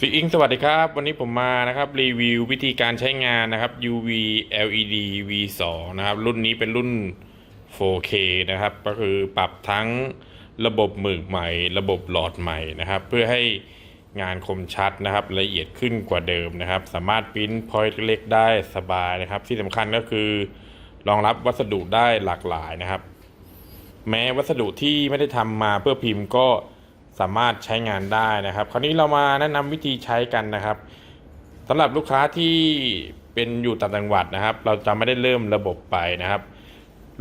ฟิกอิงสวัสดีครับ วันนี้ผมมานะครับรีวิววิธีการใช้งานนะครับ UV LED V2 นะครับ รุ่นนี้เป็นรุ่น 4K นะครับ ก็คือปรับทั้งระบบหมึกใหม่ ระบบหลอดใหม่นะครับ เพื่อให้งานคมชัดนะครับ ละเอียดขึ้นกว่าเดิมนะครับ สามารถปริ้นพอยต์เล็กได้สบายนะครับ ที่สำคัญก็คือรองรับวัสดุได้หลากหลายนะครับ แม้วัสดุที่ไม่ได้ทำมาเพื่อพิมพ์ก็ สามารถใช้งานได้นะครับ คราวนี้เรามาแนะนำวิธีใช้กันนะครับสำหรับลูกค้าที่เป็นอยู่ต่างจังหวัดนะครับ เราจะไม่ได้เริ่มระบบไปนะครับ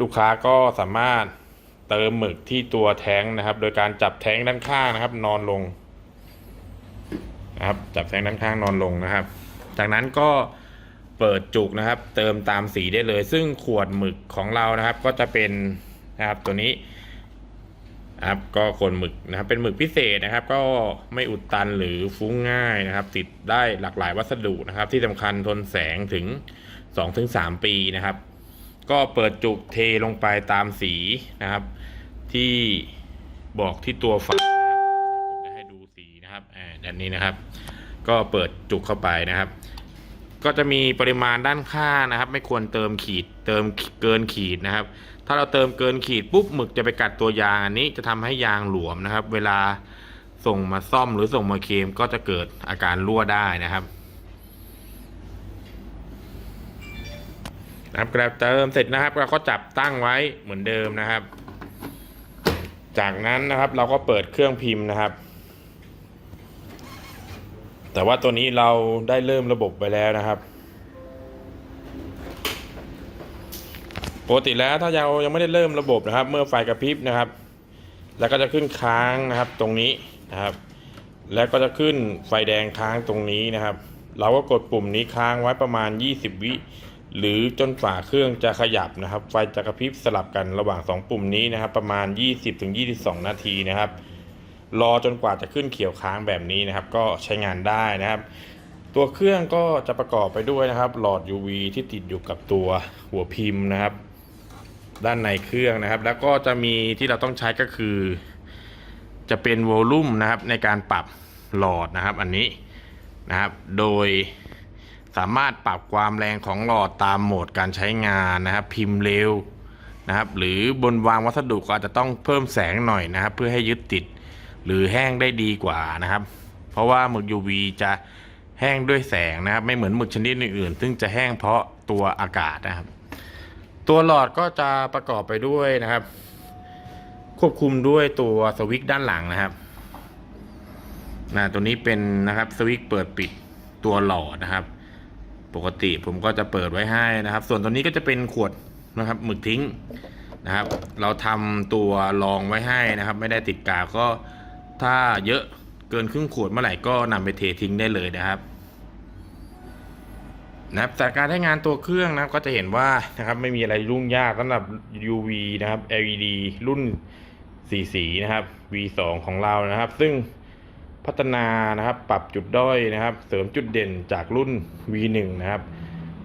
ลูกค้าก็สามารถเติมหมึกที่ตัวแท้งนะครับ โดยการจับแท้งด้านข้างนะครับ นอนลงนะครับ จับแท้งด้านข้างนอนลงนะครับ จากนั้นก็เปิดจุกนะครับ เติมตามสีได้เลย ซึ่งขวดหมึกของเรานะครับ ก็จะเป็นนะครับตัวนี้ นะครับ ก็ขนหมึกนะครับ เป็นหมึกพิเศษนะครับ ก็ไม่อุดตันหรือฟุ้งง่ายนะครับ ติดได้หลากหลายวัสดุนะครับ ที่สำคัญทนแสงถึง 2-3 ปีนะครับ ก็เปิดจุกเทลงไปตามสีนะครับ ที่บอกที่ตัวฝานะครับผมจะให้ดูสีนะครับอ่าด้านนี้นะครับ ก็เปิดจุกเข้าไปนะครับก็จะมีปริมาณด้านข้างนะครับ ไม่ควรเติมขีดเติมเกินขีดนะครับ ถ้าเราเติมเกินขีดปุ๊บหมึกจะไปกัดตัวยางอันนี้จะทำให้ยางหลวมนะครับ เวลาส่งมาซ่อมหรือส่งมาเคลมก็จะเกิดอาการรั่วได้นะครับนะครับกระเติมเสร็จนะครับเราก็จับตั้งไว้เหมือนเดิมนะครับ จากนั้นนะครับเราก็เปิดเครื่องพิมพ์นะครับ แต่ว่าตัวนี้เราได้เริ่มระบบไปแล้วนะครับ ปกติแล้วถ้าเรายังไม่ได้เริ่มระบบนะครับ เมื่อไฟกระพริบนะครับ แล้วก็จะขึ้นค้างนะครับตรงนี้นะครับ แล้วก็จะขึ้นไฟแดงค้างตรงนี้นะครับ เราก็กดปุ่มนี้ค้างไว้ประมาณ 20 วิหรือจนฝาเครื่องจะขยับนะครับ ไฟจะกระพริบสลับกันระหว่าง 2 ปุ่มนี้นะครับ ประมาณ 20-22 นาทีนะครับ รอจนกว่าจะขึ้นเขียวค้างแบบนี้นะครับ ก็ใช้งานได้นะครับ ตัวเครื่องก็จะประกอบไปด้วยนะครับ หลอด UV ที่ติดอยู่กับตัวหัวพิมพ์นะครับ ด้านในเครื่องนะครับ แล้วก็จะมีที่เราต้องใช้ก็คือ จะเป็นโวลูมนะครับในการปรับหลอดนะครับ อันนี้นะครับ โดยสามารถปรับความแรงของหลอดตามโหมดการใช้งานนะครับ พิมพ์เร็วนะครับ หรือบนวางวัสดุก็อาจจะต้องเพิ่มแสงหน่อยนะครับ เพื่อให้ยึดติดหรือแห้งได้ดีกว่านะครับ เพราะว่าหมึก UV จะแห้งด้วยแสงนะครับ ไม่เหมือนหมึกชนิดอื่นๆ ซึ่งจะแห้งเพราะตัวอากาศนะครับ ตัวหลอดก็จะประกอบไปด้วยนะครับ ควบคุมด้วยตัวสวิตช์ด้านหลังนะครับนะตัวนี้เป็นนะครับสวิตช์เปิดปิดตัวหลอดนะครับ ปกติผมก็จะเปิดไว้ให้นะครับ ส่วนตัวนี้ก็จะเป็นขวดนะครับหมึกทิ้งนะครับ เราทำตัวรองไว้ให้นะครับ ไม่ได้ติดกาวก็ถ้าเยอะเกินครึ่งขวดเมื่อไหร่ก็นำไปเททิ้งได้เลยนะครับ นะครับจากการใช้งานตัวเครื่องนะครับก็จะเห็นว่านะครับไม่มีอะไรยุ่งยากสำหรับ UV นะครับ LED รุ่นสีสีนะครับ V2 ของเรานะครับ ซึ่งพัฒนานะครับปรับจุดด้อยนะครับ เสริมจุดเด่นจากรุ่น V1 นะครับ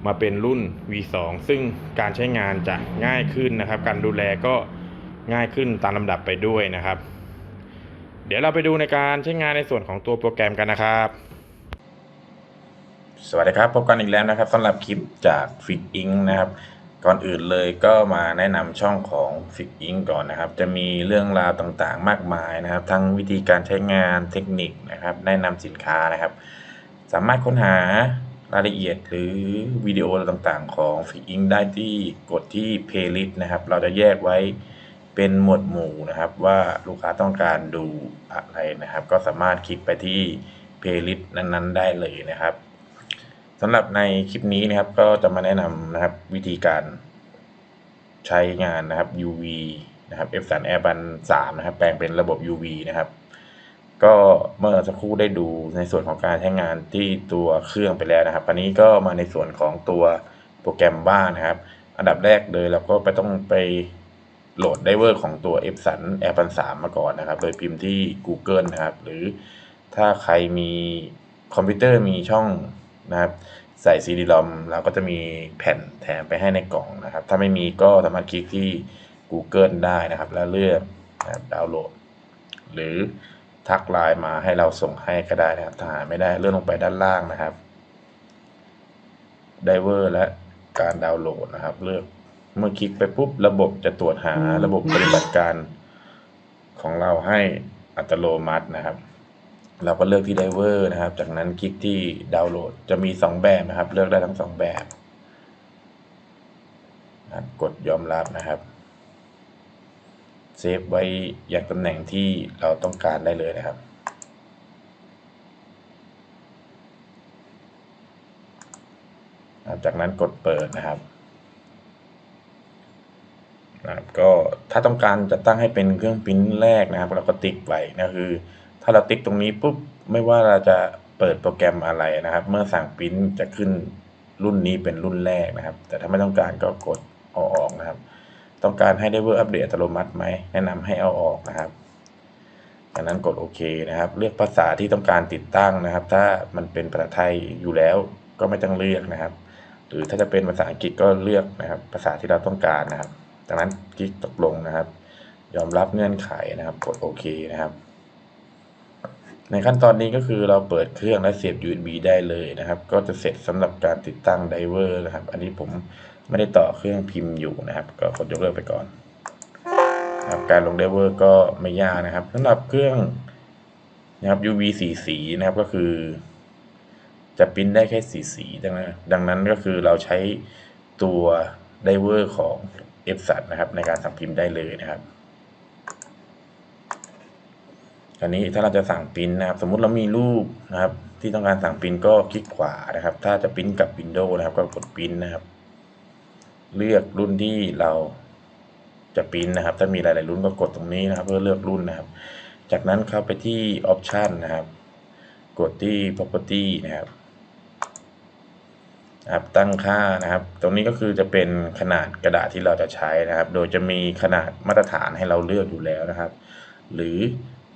มาเป็นรุ่น V2 ซึ่งการใช้งานจะง่ายขึ้นนะครับ การดูแลก็ง่ายขึ้นตามลำดับไปด้วยนะครับ เดี๋ยวเราไปดูในการใช้งานในส่วนของตัวโปรแกรมกันนะครับ สวัสดีครับ พบกันอีกแล้วนะครับสำหรับคลิปจาก f i x i n c นะครับ ก่อนอื่นเลยก็มาแนะนำช่องของ f i x i n c ก่อนนะครับ จะมีเรื่องราวต่างๆ มากมายนะครับ ทั้งวิธีการใช้งานเทคนิคนะครับ แนะนำสินค้านะครับ สามารถค้นหารายละเอียดหรือวิดีโอต่างๆ ของ f i x i n c ได้ที่กดที่ playlist นะครับ เราจะแยกไว้เป็นหมวดหมู่นะครับ ว่าลูกค้าต้องการดูอะไรนะครับ ก็สามารถคลิกไปที่ playlist นั้นๆ ได้เลยนะครับ สำหรับในคลิปนี้นะครับก็จะมาแนะนำนะครับวิธีการใช้งานนะครับ UV นะครับ F3 Airbus 3นะครับ แปลงเป็นระบบ UV นะครับ ก็เมื่อสักครู่ได้ดูในส่วนของการใช้งานที่ตัวเครื่องไปแล้วนะครับอันนี้ก็มาในส่วนของตัวโปรแกรมบ้านนะครับ อันดับแรกเลยเราก็ไปต้องไปโหลดไดเวอร์ของตัว Epson Airbus 3มาก่อนนะครับ โดยพิมพ์ที่ Google นะครับ หรือถ้าใครมีคอมพิวเตอร์มีช่อง นะครับ ใส่ซีดีรอมเราก็จะมีแผ่นแถมไปให้ในกล่องนะครับ ถ้าไม่มีก็สามารถคลิกที่ Google ได้นะครับ แล้วเลือกดาวน์โหลด หรือทักไลน์มาให้เราส่งให้ก็ได้นะครับถ้าหาไม่ได้เลื่อนลงไปด้านล่างนะครับไดเวอร์และการดาวน์โหลดนะครับ เลือกเมื่อคลิกไปปุ๊บระบบจะตรวจหาระบบปฏิบัติการของเราให้อัตโนมัตินะครับ เราก็เลือกที่ไดเวอร์นะครับ จากนั้นคลิกที่ดาวน์โหลด จะมีสองแบบนะครับ เลือกได้ทั้งสองแบบนะกดยอมรับนะครับเซฟไว้อย่างตำแหน่งที่เราต้องการได้เลยนะครับ จากนั้นกดเปิดนะครับนะครับ ก็ถ้าต้องการจะตั้งให้เป็นเครื่องปริ้นแรกนะครับ เราก็ติ๊กไว้นะคือ ถ้าเราติ๊กตรงนี้ปุ๊บไม่ว่าเราจะเปิดโปรแกรมอะไรนะครับ เมื่อสั่งปริ้นจะขึ้นรุ่นนี้เป็นรุ่นแรกนะครับ แต่ถ้าไม่ต้องการก็กดเอาออกนะครับ ต้องการให้ได้เวอร์อัปเดตอัตโนมัติไหมแนะนำให้เอาออกนะครับจากนั้นกดโอเคนะครับ เลือกภาษาที่ต้องการติดตั้งนะครับ ถ้ามันเป็นภาษาไทยอยู่แล้วก็ไม่ต้องเลือกนะครับ หรือถ้าจะเป็นภาษาอังกฤษก็เลือกนะครับ ภาษาที่เราต้องการนะครับ จากนั้นคลิกตกลงนะครับ ยอมรับเงื่อนไขนะครับ กดโอเคนะครับ ในขั้นตอนนี้ก็คือเราเปิดเครื่องและเสียบ USB ได้เลยนะครับ ก็จะเสร็จสำหรับการติดตั้งไดเวอร์นะครับ อันนี้ผมไม่ได้ต่อเครื่องพิมพ์อยู่นะครับ ก็กดยกเลิกไปก่อนครับการลงไดเวอร์ก็ไม่ยากนะครับสำหรับเครื่องนะครับ UV สีสีนะครับก็คือ จะปริ้นได้แค่สีสีดังนั้นดังนั้นก็คือเราใช้ตัวไดเวอร์ของ f สัตนะครับ ในการสั่งพิมพ์ได้เลยนะครับ อันนี้ถ้าเราจะสั่งปริ้นนะครับ สมมุติเรามีรูปนะครับ ที่ต้องการสั่งปริ้นก็คลิกขวานะครับ ถ้าจะปริ้นกับ Windows นะครับ ก็กดปริ้นนะครับ เลือกรุ่นที่เราจะปริ้นนะครับ ถ้ามีหลาย ๆ รุ่นก็กดตรงนี้นะครับ เพื่อเลือกรุ่นนะครับ จากนั้นเข้าไปที่ Option นะครับ กดที่ Property นะครับนะครับตั้งค่านะครับ ตรงนี้ก็คือจะเป็นขนาดกระดาษที่เราจะใช้นะครับ โดยจะมีขนาดมาตรฐานให้เราเลือกอยู่แล้วนะครับ หรือ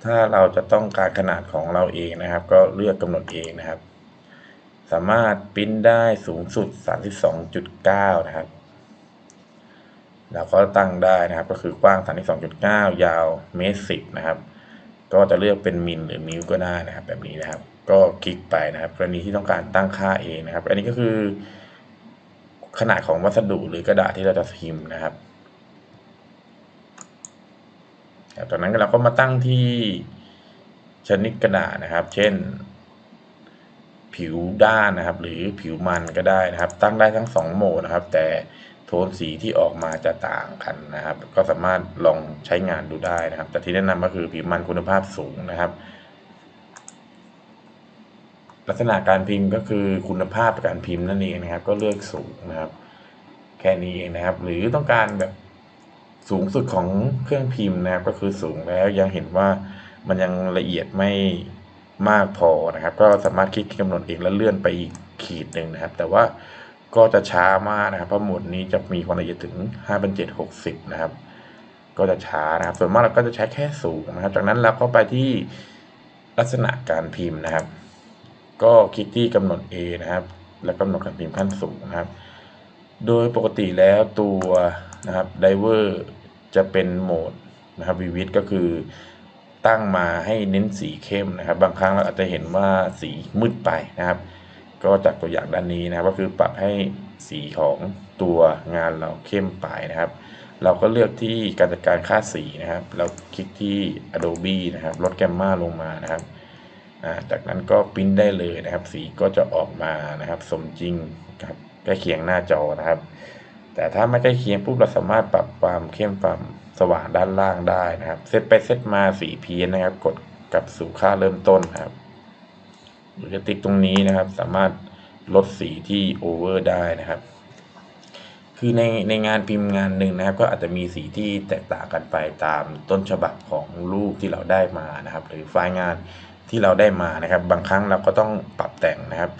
ถ้าเราจะต้องการขนาดของเราเองนะครับ ก็เลือกกำหนดเองนะครับ สามารถปริ้นได้สูงสุด 32.9 นะครับเราก็ตั้งได้นะครับ ก็คือกว้าง 32.9 ยาวเมตรสิบนะครับ ก็จะเลือกเป็นมิลหรือนิ้วก็ได้นะครับ แบบนี้นะครับ ก็คลิกไปนะครับ กรณีที่ต้องการตั้งค่าเองนะครับ อันนี้ก็คือ ขนาดของวัสดุหรือกระดาษที่เราจะพิมพ์นะครับ จากนั้นเราก็มาตั้งที่ชนิดกระดาษนะครับ เช่น ผิวด้านนะครับ หรือผิวมันก็ได้นะครับ ตั้งได้ทั้งสองโหมดนะครับ แต่โทนสีที่ออกมาจะต่างกันนะครับ ก็สามารถลองใช้งานดูได้นะครับ แต่ที่แนะนำก็คือผิวมันคุณภาพสูงนะครับ ลักษณะการพิมพ์ก็คือคุณภาพการพิมพ์นั่นเองนะครับ ก็เลือกสูงนะครับ แค่นี้เองนะครับ หรือต้องการแบบ สูงสุดของเครื่องพิมพ์นะครับก็คือสูงแล้วยังเห็นว่ามันยังละเอียดไม่มากพอนะครับ ก็สามารถคลิกกำหนดเองแล้วเลื่อนไปอีกขีดหนึ่งนะครับ แต่ว่าก็จะช้ามากนะครับ เพราะหมดนี้จะมีความละเอียดถึง5760 นะครับ ก็จะช้านะครับ ส่วนมากเราก็จะใช้แค่สูงนะครับ จากนั้นเราก็ไปที่ลักษณะการพิมพ์นะครับ ก็คลิกที่กำหนด A นะครับ แล้วกำหนดการพิมพ์ขั้นสูงนะครับ โดยปกติแล้วตัว นะครับไดเวอร์จะเป็นโหมดนะครับวิวิดก็คือตั้งมาให้เน้นสีเข้มนะครับ บางครั้งเราอาจจะเห็นว่าสีมืดไปนะครับ ก็จากตัวอย่างด้านนี้นะครับ ก็คือปรับให้สีของตัวงานเราเข้มไปนะครับ เราก็เลือกที่การจัดการค่าสีนะครับ เราคลิกที่ Adobe นะครับลดแกมมาลงมานะครับจากนั้นก็ปริ้นได้เลยนะครับ สีก็จะออกมานะครับ สมจริงครับใกล้เคียงหน้าจอนะครับ แต่ถ้าไม่ใกล้เคียงปุ๊บเราสามารถปรับความเข้มความสว่างด้านล่างได้นะครับ เซตไปเซตมาสีเพี้ยนนะครับ กดกลับสู่ค่าเริ่มต้นครับหรือจะติ๊กตรงนี้นะครับ สามารถลดสีที่โอเวอร์ได้นะครับ คือในในงานพิมพ์งานหนึ่งนะครับ ก็อาจจะมีสีที่แตกต่างกันไปตามต้นฉบับของรูปที่เราได้มานะครับ หรือไฟล์งานที่เราได้มานะครับ บางครั้งเราก็ต้องปรับแต่งนะครับ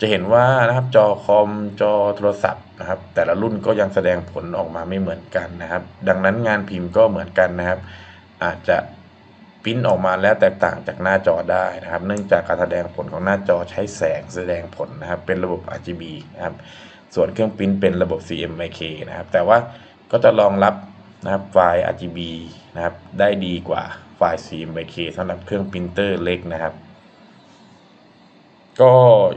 จะเห็นว่านะครับจอคอมจอโทรศัพท์นะครับ แต่ละรุ่นก็ยังแสดงผลออกมาไม่เหมือนกันนะครับ ดังนั้นงานพิมพ์ก็เหมือนกันนะครับ อาจจะพิมพ์ออกมาแล้วแตกต่างจากหน้าจอได้นะครับ เนื่องจากการแสดงผลของหน้าจอใช้แสงแสดงผลนะครับ เป็นระบบ RGB นะครับ ส่วนเครื่องพิมพ์เป็นระบบ CMYK นะครับ แต่ว่าก็จะรองรับนะครับไฟล์ RGB นะครับ ได้ดีกว่าไฟล์ CMYK สำหรับเครื่องปรินเตอร์เล็กนะครับ ก็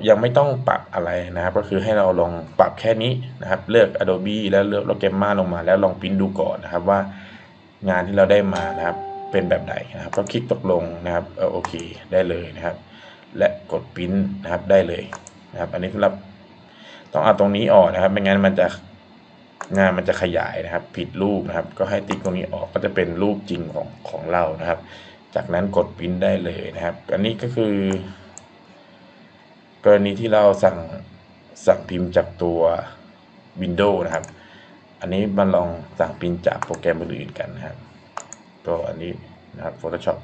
ยังไม่ต้องปรับอะไรนะครับ ก็คือให้เราลองปรับแค่นี้นะครับ เลือก Adobe แล้วเลือก Logema ลงมา แล้วลองปริ้นดูก่อนนะครับว่างานที่เราได้มานะครับเป็นแบบไหนนะครับ ก็คลิกตกลงนะครับเออโอเคได้เลยนะครับ และกดปริ้นนะครับได้เลยนะครับ อันนี้สำหรับต้องเอาตรงนี้ออกนะครับไม่งั้นมันจะงานมันจะขยายนะครับ ผิดรูปนะครับ ก็ให้ติ๊กตรงนี้ออกก็จะเป็นรูปจริงของของเรานะครับ จากนั้นกดปริ้นได้เลยนะครับ อันนี้ก็คือ กรณีที่เราสั่งสั่งพิมพ์จากตัว Windows นะครับ อันนี้มาลองสั่งพิมพ์จากโปรแกรมอื่นกันนะครับก็อันนี้นะครับ Photoshop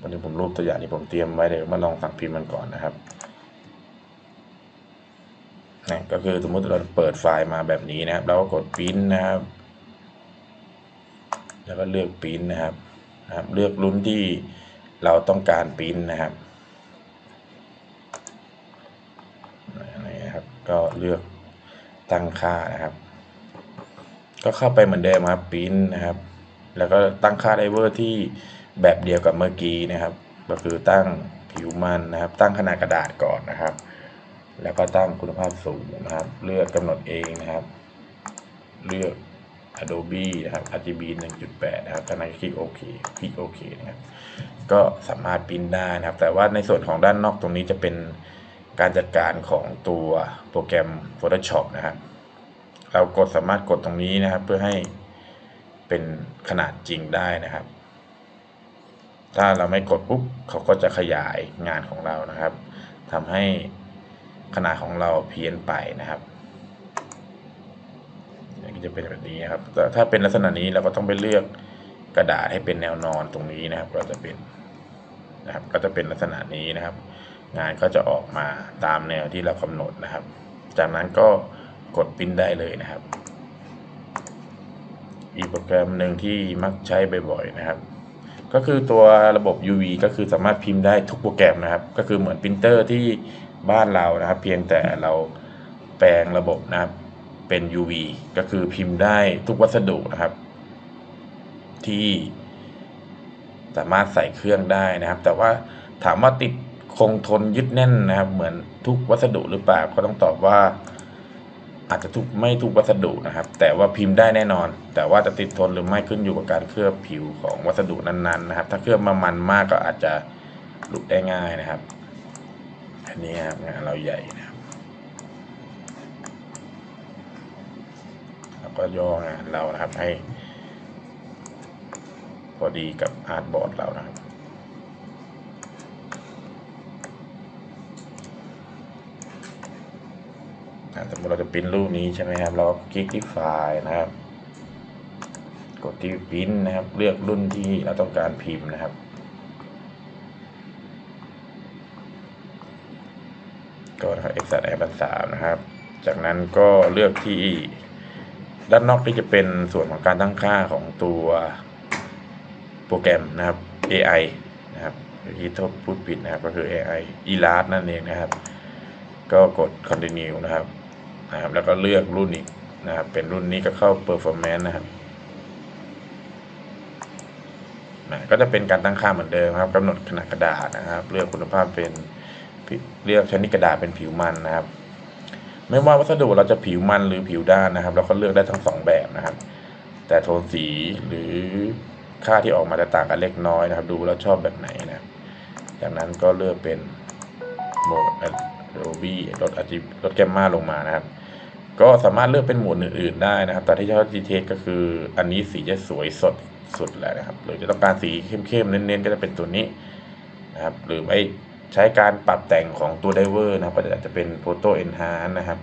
วันนี้ผมรูปตัวอย่างที่ผมเตรียมไว้เดี๋ยวมาลองสั่งพิมพ์มันก่อนนะครับ นะก็คือสมมติเราเปิดไฟล์มาแบบนี้นะครับ เราก็กดพิมพ์นะครับ แล้วก็เลือกพิมพ์นะครับนะครับ เลือกรุ่นที่เราต้องการพิมพ์นะครับนะครับ ก็เลือกตั้งค่านะครับ ก็เข้าไปเหมือนเดิมครับพิมพ์นะครับ แล้วก็ตั้งค่าไดเวอร์ที่แบบเดียวกับเมื่อกี้นะครับ ก็คือตั้งผิวมันนะครับ ตั้งขนาดกระดาษก่อนนะครับ แล้วก็ตั้งคุณภาพสูงนะครับ เลือกกำหนดเองนะครับ เลือก Adobe นะครับ RGB 1.8 นะครับจากนั้นคลิกโอเคคลิกโอเคนะครับ ก็สามารถปรินได้นะครับ แต่ว่าในส่วนของด้านนอกตรงนี้จะเป็นการจัดการของตัวโปรแกรม Photoshop นะครับ เรากดสามารถกดตรงนี้นะครับ เพื่อให้เป็นขนาดจริงได้นะครับ ถ้าเราไม่กดปุ๊บเขาก็จะขยายงานของเรานะครับทำให้ ขนาดของเราเพี้ยนไปนะครับนี่ก็จะเป็นแบบนี้ครับแต่ถ้าเป็นลักษณะนี้เราก็ต้องไปเลือกกระดาษให้เป็นแนวนอนตรงนี้นะครับ ก็จะเป็นนะครับ ก็จะเป็นลักษณะนี้นะครับ งานก็จะออกมาตามแนวที่เรากำหนดนะครับ จากนั้นก็กดปริ้นได้เลยนะครับ อีกโปรแกรมหนึ่งที่มักใช้บ่อยๆนะครับ ก็คือตัวระบบ UV ก็คือสามารถพิมพ์ได้ทุกโปรแกรมนะครับ ก็คือเหมือนปรินเตอร์ที่ บ้านเรานะครับ เพียงแต่เราแปลงระบบนะครับเป็น UV ก็คือพิมพ์ได้ทุกวัสดุนะครับ ที่สามารถใส่เครื่องได้นะครับ แต่ว่าถามว่าติดคงทนยึดแน่นนะครับ เหมือนทุกวัสดุหรือเปล่าก็ต้องตอบว่า อาจจะทุกไม่ทุกวัสดุนะครับ แต่ว่าพิมพ์ได้แน่นอน แต่ว่าจะติดทนหรือไม่ขึ้นอยู่กับการเคลือบผิวของวัสดุนั้นๆนะครับ ถ้าเคลือบมามันมากก็อาจจะหลุดได้ง่ายนะครับ อันนี้ครับงานเราใหญ่นะครับแล้วก็ย่องานเรานะครับให้ พอดีกับอาร์ตบอร์ดเรานะครับอ่าสมมติเราจะปริ้นรูปนี้ใช่ไหมครับ เราก็คลิกที่ไฟล์นะครับ กดที่ปริ้นนะครับ เลือกรุ่นที่เราต้องการพิมพ์นะครับ นะครับ Exact Air สามนะครับ จากนั้นก็เลือกที่ด้านนอกที่จะเป็นส่วนของการตั้งค่าของตัวโปรแกรมนะครับ AI นะครับที่ทบพูดผิดนะครับ ก็คือ AI e l a s t นั่นเองนะครับ ก็กด continue นะครับนะครับ แล้วก็เลือกรุ่นอีกนะครับ เป็นรุ่นนี้ก็เข้า performance นะครับนะก็จะเป็นการตั้งค่าเหมือนเดิมครับกำหนดขนาดกระดาษนะครับ เลือกคุณภาพเป็น เลือกชนิดกระดาษเป็นผิวมันนะครับ ไม่ว่าวัสดุเราจะผิวมันหรือผิวด้านนะครับ เราก็เลือกได้ทั้งสองแบบนะครับ แต่โทนสีหรือค่าที่ออกมาจะต่างกันเล็กน้อยนะครับ ดูแล้วชอบแบบไหนนะครับ จากนั้นก็เลือกเป็นโหมด Adobe ลดอาจิลดแกมมาลงมานะครับ ก็สามารถเลือกเป็นโหมดอื่นๆได้นะครับ แต่ที่ชอบ GTX ก็คืออันนี้สีจะสวยสดสุดแล้วนะครับ หรือจะต้องการสีเข้มๆเน้นๆ ก็จะเป็นตัวนี้นะครับ หรือไม่ ใช้การปรับแต่งของตัวไดเวอร์นะครับก็อาจจะเป็น Photo Enhance นะครับ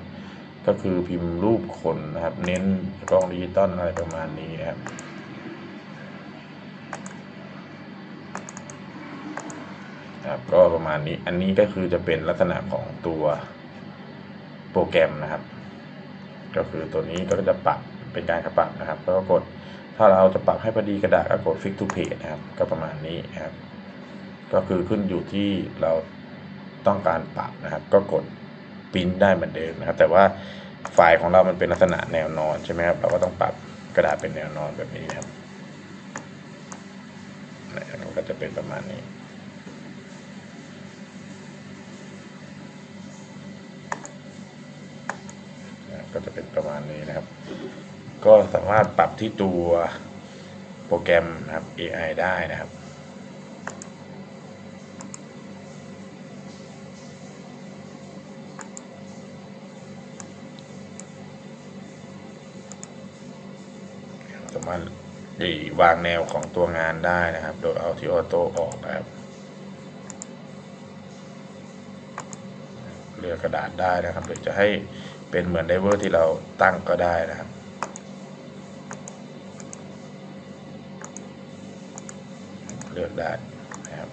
ก็คือพิมพ์รูปคนนะครับ เน้นกล้องดิจิตอลอะไรประมาณนี้นะครับครับก็ประมาณนี้อันนี้ก็คือจะเป็นลักษณะของตัวโปรแกรมนะครับ ก็คือตัวนี้ก็จะปรับเป็นการปรับนะครับ แล้วก็กดถ้าเราจะปรับให้พอดีกระดาษก็กด fix to page นะครับ ก็ประมาณนี้นะครับ ก็คือขึ้นอยู่ที่เราต้องการปรับนะครับ ก็กดปิ้นได้เหมือนเดิมนะครับ แต่ว่าไฟล์ของเรามันเป็นลักษณะแนวนอนใช่ไหมครับ เราก็ต้องปรับกระดาษเป็นแนวนอนแบบนี้ครับนะครับก็จะเป็นประมาณนี้นะครับก็จะเป็นประมาณนี้นะครับ ก็สามารถปรับที่ตัวโปรแกรมนะครับ AI ได้นะครับ สามารถดี วางแนวของตัวงานได้นะครับ โดยเอาที่ออโต้ออกนะครับเลือกกระดาษได้นะครับ หรือจะให้เป็นเหมือนไดเวอร์ที่เราตั้งก็ได้นะครับเลือกได้นะครับ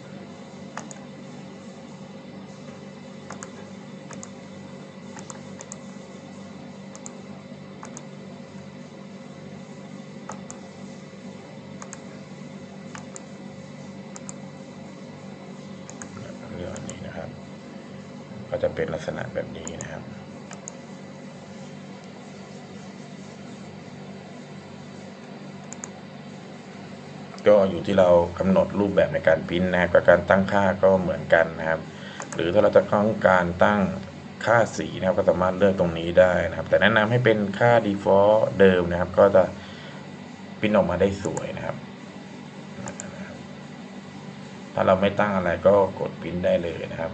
เลือกอันนี้นะครับ ก็จะเป็น ลักษณะแบบนี้นะครับก็อยู่ที่เรากำหนดรูปแบบในการพิมพ์นะครับกับการตั้งค่าก็เหมือนกันนะครับ หรือถ้าเราจะต้องการตั้งค่าสีนะครับก็สามารถเลือกตรงนี้ได้นะครับ แต่แนะนำให้เป็นค่า default เดิมนะครับ ก็จะพิมพ์ออกมาได้สวยนะครับ ถ้าเราไม่ตั้งอะไรก็กดพิมพ์ได้เลยนะครับ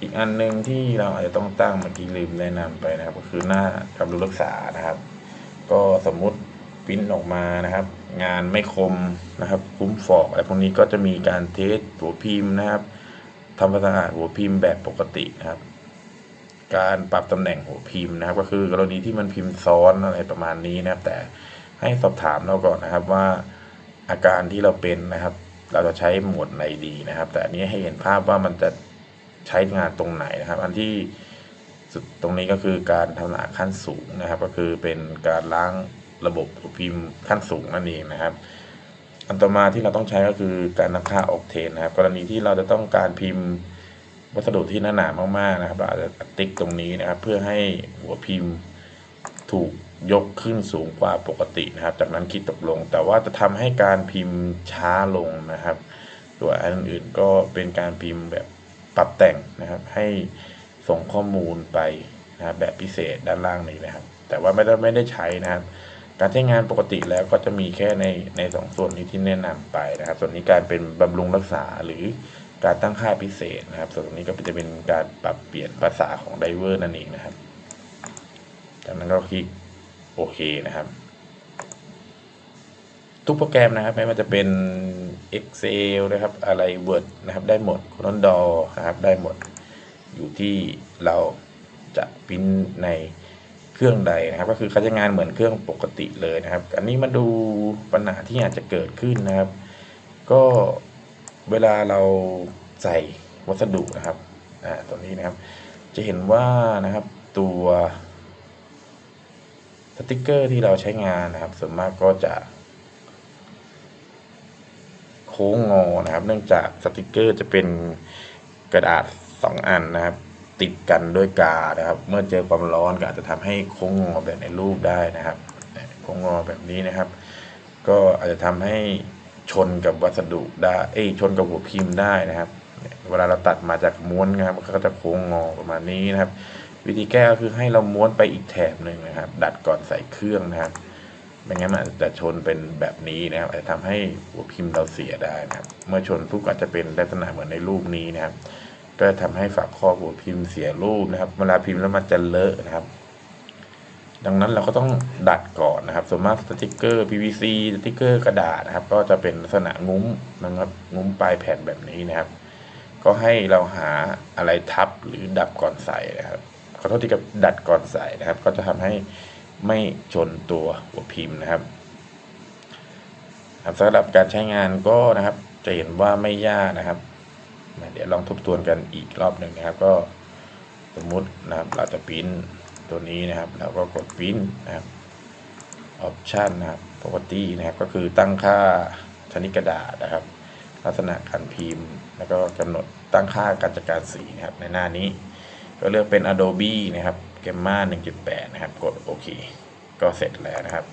อีกอันหนึ่งที่เราอาจจะต้องตั้งเมื่อกี้ลืมแนะนำไปนะครับ ก็คือหน้ากำลังรักษานะครับ ก็สมมุติปริ้นออกมานะครับ งานไม่คมนะครับ คุ้มฟอกอะไรพวกนี้ก็จะมีการเทสหัวพิมพ์นะครับทำความสะอาดหัวพิมพ์แบบปกตินะครับ การปรับตำแหน่งหัวพิมพ์นะครับ ก็คือกรณีที่มันพิมพ์ซ้อนอะไรประมาณนี้นะครับ แต่ให้สอบถามเราก่อนนะครับว่าอาการที่เราเป็นนะครับ เราจะใช้โหมดไหนดีนะครับ แต่อันนี้ให้เห็นภาพว่ามันจะ ใช้งานตรงไหนนะครับ อันที่สุดตรงนี้ก็คือการทำงานขั้นสูงนะครับ ก็คือเป็นการล้างระบบหัวพิมพ์ขั้นสูงนั่นเองนะครับ อันต่อมาที่เราต้องใช้ก็คือการนำค่าออกเทนนะครับ กรณีที่เราจะต้องการพิมพ์วัสดุที่หนาหนามากๆนะครับเราอาจจะติ๊กตรงนี้นะครับ เพื่อให้หัวพิมพ์ถูกยกขึ้นสูงกว่าปกตินะครับ จากนั้นคลิกตกลง แต่ว่าจะทำให้การพิมพ์ช้าลงนะครับ ตัวอันอื่นก็เป็นการพิมพ์แบบ ปรับแต่งนะครับ ให้ส่งข้อมูลไปนะบแบบพิเศษด้านล่างนี้นะครับ แต่ว่าไม่ได้ไม่ได้ใช้นะครับ การใช้งานปกติแล้วก็จะมีแค่ในในสองส่วนนี้ที่แนะนำไปนะครับ ส่วนนี้การเป็นบำรุงรักษาหรือการตั้งค่าพิเศษนะครับ ส่วนนี้ก็จะเป็นการปรับเปลี่ยนภาษาของไดเวอร์นั่นเองนะครับ จากนั้นก็คลิกโอเคนะครับ ทุกโปรแกรมนะครับไม่ว่าจะเป็น Excel นะครับอะไร Word นะครับได้หมด c o n d o นะครับได้หมดอยู่ที่เราจะพิมพ์ในเครื่องใดนะครับ ก็คือเขาจะงานเหมือนเครื่องปกติเลยนะครับ อันนี้มาดูปัญหาที่อาจจะเกิดขึ้นนะครับ ก็เวลาเราใส่วัสดุนะครับอ่าตัวนี้นะครับ จะเห็นว่านะครับตัวสติกเกอร์ที่เราใช้งานนะครับส่วนมากก็จะ โค้งงอนะครับ เนื่องจากสติกเกอร์จะเป็นกระดาษสองอันนะครับ ติดกันด้วยกานะครับ เมื่อเจอความร้อนก็อาจจะทำให้โค้งงอแบบในรูปได้นะครับโค้งงอแบบนี้นะครับ ก็อาจจะทำให้ชนกับวัสดุได้เอ้ชนกับหัวพิมพ์ได้นะครับ เวลาเราตัดมาจากม้วนนะครับมันก็จะโค้งงอประมาณนี้นะครับ วิธีแก้ก็คือให้เราม้วนไปอีกแถบหนึ่งนะครับ ดัดก่อนใส่เครื่องนะครับ ไม่งั้นอาจจะชนเป็นแบบนี้นะครับอาจจะทำให้หัวพิมพ์เราเสียได้นะครับ เมื่อชนปุ๊บอาจจะเป็นลักษณะเหมือนในรูปนี้นะครับ ก็ทำให้ฝากข้อหัวพิมพ์เสียรูปนะครับ เวลาพิมพ์แล้วมันจะเลอะนะครับ ดังนั้นเราก็ต้องดัดก่อนนะครับ ส่วนมากสติกเกอร์ PVC สติกเกอร์กระดาษนะครับ ก็จะเป็นลักษณะงุ้มนะครับงุ้มปลายแผ่นแบบนี้นะครับ ก็ให้เราหาอะไรทับหรือดับก่อนใส่นะครับขอโทษที่กับดัดก่อนใส่นะครับ ก็จะทำให้ ไม่ชนตัวหัวพิมพ์นะครับครับสำหรับการใช้งานก็นะครับจะเห็นว่าไม่ยากนะครับ เดี๋ยวลองทบทวนกันอีกรอบหนึ่งนะครับ ก็สมมุตินะครับเราจะพิมพ์ตัวนี้นะครับแล้วก็กดพิมพ์นะครับออปชันนะครับ property นะครับก็คือตั้งค่าชนิดกระดาษนะครับ ลักษณะการพิมพ์ แล้วก็กำหนดตั้งค่าการจัดการสีนะครับในหน้านี้ ก็เลือกเป็น Adobe นะครับ Gamma 1.8 นะครับ กดโอเค ก็เสร็จแล้วนะครับ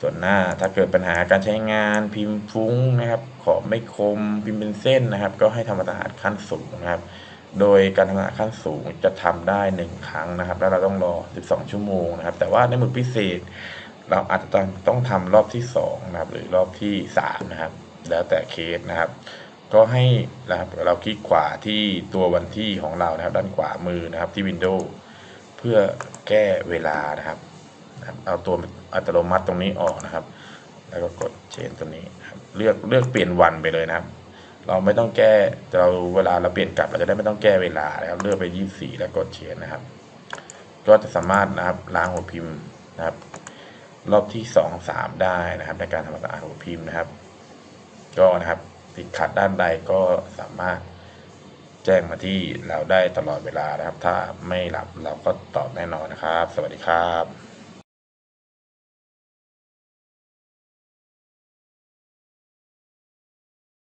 ส่วนหน้าถ้าเกิดปัญหาการใช้งานพิมพ์ฟุ้งนะครับ ขอบไม่คมพิมพ์เป็นเส้นนะครับ ก็ให้ทำความสะอาดขั้นสูงนะครับ โดยการทำงานขั้นสูงจะทำได้ 1 ครั้งนะครับ แล้วเราต้องรอ 12 ชั่วโมงนะครับ แต่ว่าในหมึกพิเศษ เราอาจจะต้องต้องทำรอบที่2นะครับ หรือรอบที่3นะครับ แล้วแต่เคสนะครับก็ให้นะครับเราคลิกขวาที่ตัววันที่ของเรานะครับ ด้านขวามือนะครับที่ Windows เพื่อแก้เวลานะครับ เอาตัวอัตโนมัติตรงนี้ออกนะครับ แล้วก็กดเชนตัวนี้เลือกเลือกเปลี่ยนวันไปเลยนะครับ เราไม่ต้องแก้เราเวลาเราเปลี่ยนกลับเราจะได้ไม่ต้องแก้เวลานะครับ เลือกไป 24 แล้วกดเชนนะครับ ก็จะสามารถนะครับล้างหัวพิมพ์นะครับ รอบที่ 2 3 ได้นะครับ ในการทำความสะอาดหัวพิมพ์นะครับ ก็นะครับติดขัดด้านใดก็สามารถ แจ้งมาที่เราได้ตลอดเวลานะครับ ถ้าไม่หลับเราก็ตอบแน่นอนนะครับ สวัสดีครับ